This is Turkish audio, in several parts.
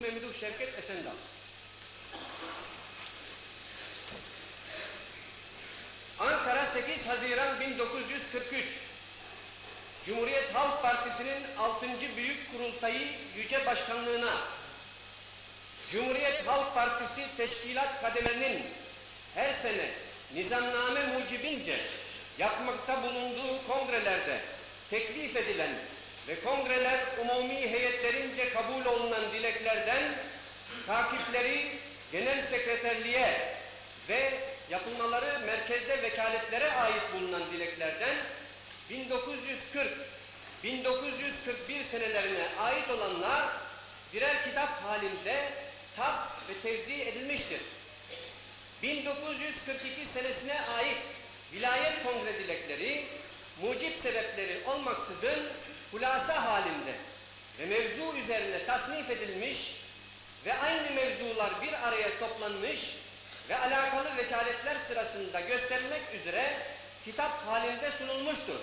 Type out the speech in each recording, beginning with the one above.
Memduh Şevket Esendal. Ankara 8 Haziran 1943 Cumhuriyet Halk Partisi'nin 6. Büyük Kurultayı Yüce Başkanlığına Cumhuriyet Halk Partisi teşkilat kademelerinin her sene nizamname mucibince yapmakta bulunduğu kongrelerde teklif edilen ve kongreler umumi heyetlerince kabul olunan dileklerden takipleri genel sekreterliğe ve yapılmaları merkezde vekaletlere ait bulunan dileklerden 1940-1941 senelerine ait olanlar birer kitap halinde tap ve tevzi edilmiştir. 1942 senesine ait vilayet kongre dilekleri mucip sebepleri olmaksızın hulasa halinde ve mevzu üzerine tasnif edilmiş ve aynı mevzular bir araya toplanmış ve alakalı vekaletler sırasında gösterilmek üzere kitap halinde sunulmuştur.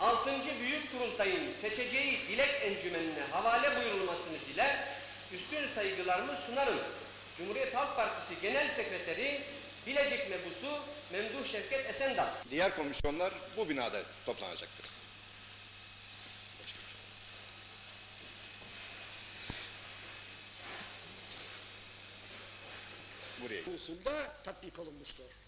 6. Büyük Kurultay'ın seçeceği dilek encümenine havale buyurulmasını diler, üstün saygılarımı sunarım. Cumhuriyet Halk Partisi Genel Sekreteri Bilecik Mebusu Memduh Şevket Esendal. Diğer komisyonlar bu binada toplanacaktır. Usulde tatbik olunmuştur.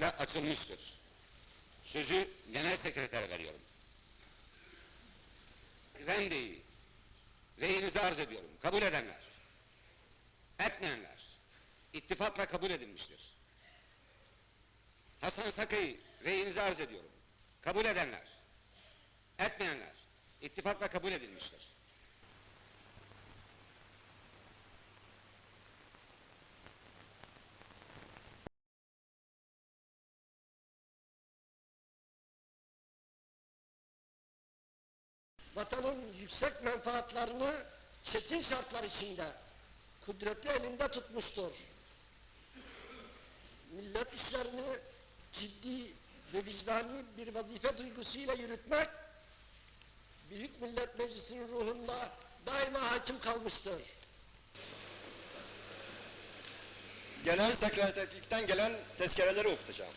Ve açılmıştır. Sözü genel sekretere veriyorum. Rendeyi, reyinizi arz ediyorum. Kabul edenler, etmeyenler, ittifakla kabul edilmiştir. Hasan Sakı'yı reyinizi arz ediyorum. Kabul edenler, etmeyenler, ittifakla kabul edilmiştir. Vatanın yüksek menfaatlarını çetin şartlar içinde kudretli elinde tutmuştur. Millet işlerini ciddi ve vicdani bir vazife duygusuyla yürütmek Büyük Millet Meclisi'nin ruhunda daima hakim kalmıştır. Genel sekreterlikten gelen tezkereleri okutacağım.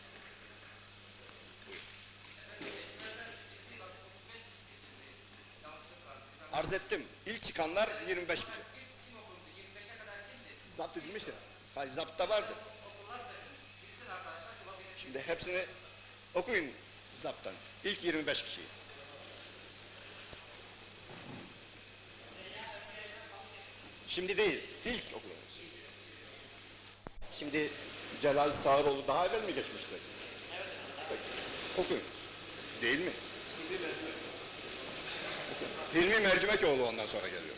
Arz ettim. İlk çıkanlar 25 kişi. Zapt edilmişti. Hayır, zaptta vardı. Şimdi hepsini okuyun zaptan. İlk 25 kişiyi. Şimdi değil, ilk okuyunuz. Şimdi Celal Sağıroğlu daha evvel mi geçmişti? Evet. Okuyunuz. Değil mi? Okuyun. Hilmi Mercimekoğlu ondan sonra geliyor.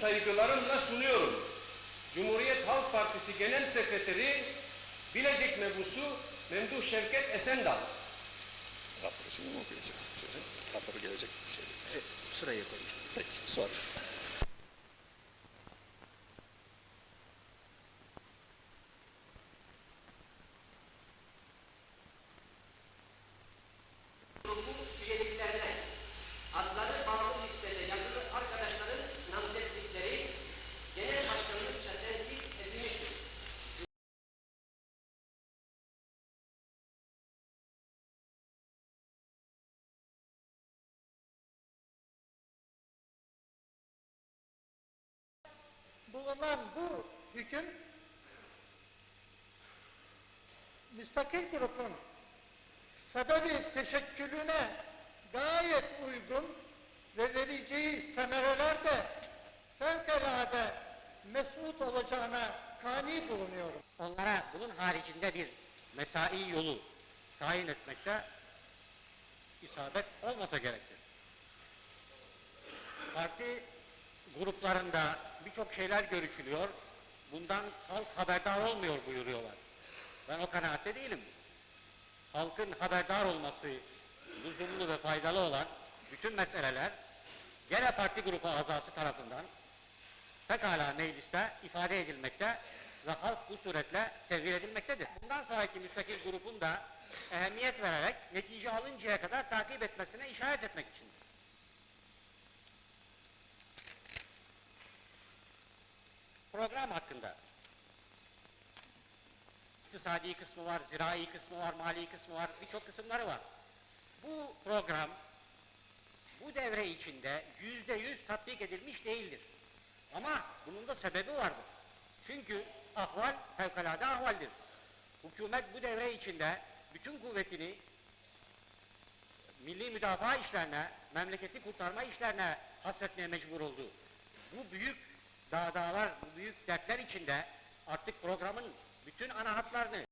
Saygılarımla sunuyorum. Cumhuriyet Halk Partisi Genel Sekreteri Bilecik Mebusu Memduh Şevket Esendal. Rapları şimdi mi okuyacağız? Sözü. Rapları gelecek bir şey. Sıraya koymuş. Peki, sonra. Bulunan bu hüküm müstakil grubun sebebi teşekkülüne gayet uygun ve vereceği semereler de fevkalade mesut olacağına kani bulunuyorum. onlara bunun haricinde bir mesai yolu tayin etmekte isabet olmasa gerektir. Parti gruplarında birçok şeyler görüşülüyor. Bundan halk haberdar olmuyor buyuruyorlar. Ben o kanaatte değilim. Halkın haberdar olması lüzumlu ve faydalı olan bütün meseleler gene parti grubu azası tarafından pekala mecliste ifade edilmekte ve halk bu suretle tevhir edilmektedir. Bundan sonraki müstakil grubun da ehemmiyet vererek netice alıncaya kadar takip etmesine işaret etmek içindir. Program hakkında iktisadi kısmı var, zirai kısmı var, mali kısmı var, birçok kısımları var. Bu program bu devre içinde yüzde yüz tatbik edilmiş değildir. Ama bunun da sebebi vardır. Çünkü ahval fevkalade ahvaldir. Hükümet bu devre içinde bütün kuvvetini milli müdafaa işlerine, memleketi kurtarma işlerine hasretmeye mecbur oldu. Bu büyük dağdağlar, bu büyük dertler içinde artık programın bütün ana hatlarını